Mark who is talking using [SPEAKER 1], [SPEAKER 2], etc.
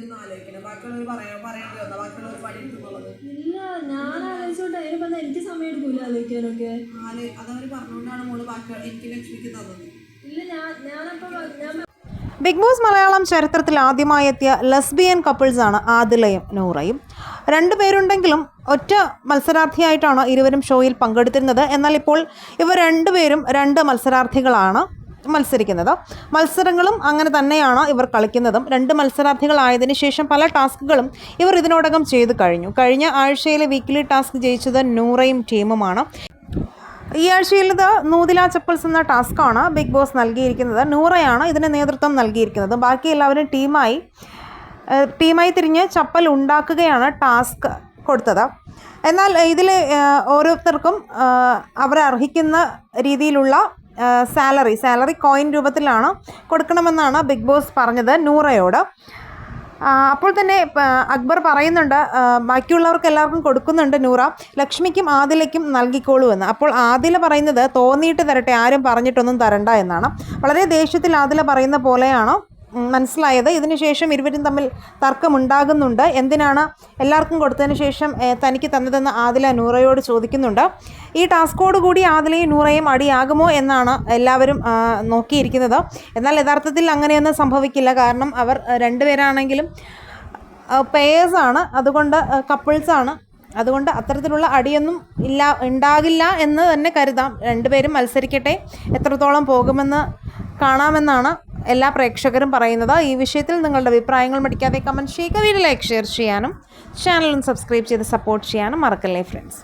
[SPEAKER 1] ഇരുന്ന് ആലോചിക്കണം. ബാക്കിയുള്ളവർ പറയാൻ പറയേണ്ടി വന്നോ? ബാക്കിയുള്ളവർ പണിയെടുക്കുന്നുള്ളത്
[SPEAKER 2] ഇല്ല ഞാൻ ആലോചിച്ചോട്ടെ. അതിന് പറഞ്ഞാൽ എനിക്ക് സമയം എടുക്കൂല ആലോചിക്കാനൊക്കെ.
[SPEAKER 1] ആൽ അതവർ പറഞ്ഞുകൊണ്ടാണ് മോൾ ബാക്കി എനിക്ക് ലക്ഷ്മിക്ക് തന്നത്.
[SPEAKER 2] ഇല്ല ഞാൻ ഞാനപ്പോ ഞാൻ
[SPEAKER 3] ബിഗ് ബോസ് മലയാളം ചരിത്രത്തിൽ ആദ്യമായി എത്തിയ ലെസ്ബിയൻ കപ്പിൾസാണ് ആദിലയും നൂറയും. രണ്ടുപേരുണ്ടെങ്കിലും ഒറ്റ മത്സരാർത്ഥിയായിട്ടാണ് ഇരുവരും ഷോയിൽ പങ്കെടുത്തിരുന്നത്. എന്നാൽ ഇപ്പോൾ ഇവർ രണ്ടുപേരും രണ്ട് മത്സരാർത്ഥികളാണ്. മത്സരിക്കുന്നത്. മത്സരങ്ങളും അങ്ങനെ തന്നെയാണ് ഇവർ കളിക്കുന്നതും. രണ്ട് മത്സരാർത്ഥികളായതിനു ശേഷം പല ടാസ്കുകളും ഇവർ ഇതിനോടകം ചെയ്തു കഴിഞ്ഞു. കഴിഞ്ഞ ആഴ്ചയിലെ വീക്കിലി ടാസ്ക് ജയിച്ചത് നൂറയും ടീമുമാണ്. ഈ ആഴ്ചയിലത് നൂതില ചപ്പൽസ് എന്ന ടാസ്ക്കാണ് ബിഗ് ബോസ് നൽകിയിരിക്കുന്നത്. നൂറയാണ് ഇതിന് നേതൃത്വം നൽകിയിരിക്കുന്നത്. ബാക്കി എല്ലാവരും ടീമായി ടീമായി തിരിഞ്ഞ് ചപ്പൽ ഉണ്ടാക്കുകയാണ് ടാസ്ക് കൊടുത്തത്. എന്നാൽ ഇതിൽ ഓരോരുത്തർക്കും അവരർഹിക്കുന്ന രീതിയിലുള്ള സാലറി സാലറി കോയിൻ രൂപത്തിലാണ് കൊടുക്കണമെന്നാണ് ബിഗ് ബോസ് പറഞ്ഞത് നൂറയോട്. അപ്പോൾ തന്നെ അക്ബർ പറയുന്നുണ്ട് ബാക്കിയുള്ളവർക്ക് എല്ലാവർക്കും കൊടുക്കുന്നുണ്ട് നൂറ. ലക്ഷ്മിക്കും ആദിലയ്ക്കും നൽകിക്കോളൂ എന്ന്. അപ്പോൾ ആദില പറയുന്നത് തോന്നിയിട്ട് തരട്ടെ ആരും പറഞ്ഞിട്ടൊന്നും തരണ്ട എന്നാണ്. വളരെ ദേഷ്യത്തിൽ ആദില പറയുന്ന പോലെയാണ്. മനസ്സിലായത്. ഇതിനുശേഷം ഇരുവരും തമ്മിൽ തർക്കമുണ്ടാകുന്നുണ്ട്. എന്തിനാണ് എല്ലാവർക്കും കൊടുത്തതിന് ശേഷം തനിക്ക് തന്നതെന്ന് ആദില നൂറയോട് ചോദിക്കുന്നുണ്ട്. ഈ ടാസ്കോട് കൂടി ആദിലയും നൂറയും അടിയാകുമോ എന്നാണ് എല്ലാവരും നോക്കിയിരിക്കുന്നത്. എന്നാൽ യഥാർത്ഥത്തിൽ അങ്ങനെയൊന്നും സംഭവിക്കില്ല. കാരണം അവർ രണ്ടുപേരാണെങ്കിലും പേയേഴ്സാണ് അതുകൊണ്ട് കപ്പിൾസാണ് അതുകൊണ്ട് അത്തരത്തിലുള്ള അടിയൊന്നും ഇല്ല ഉണ്ടാകില്ല എന്ന് തന്നെ കരുതാം. രണ്ടുപേരും മത്സരിക്കട്ടെ. എത്രത്തോളം പോകുമെന്ന് കാണാമെന്നാണ് എല്ലാ പ്രേക്ഷകരും പറയുന്നത് ഈ വിഷയത്തിൽ നിങ്ങളുടെ അഭിപ്രായങ്ങൾ മടിക്കാതെ കമന്റ് ചെയ്യുക. വീഡിയോ ലൈക്ക് ഷെയർ ചെയ്യാനും ചാനലും സബ്സ്ക്രൈബ് ചെയ്ത് സപ്പോർട്ട് ചെയ്യാനും മറക്കല്ലേ ഫ്രണ്ട്സ്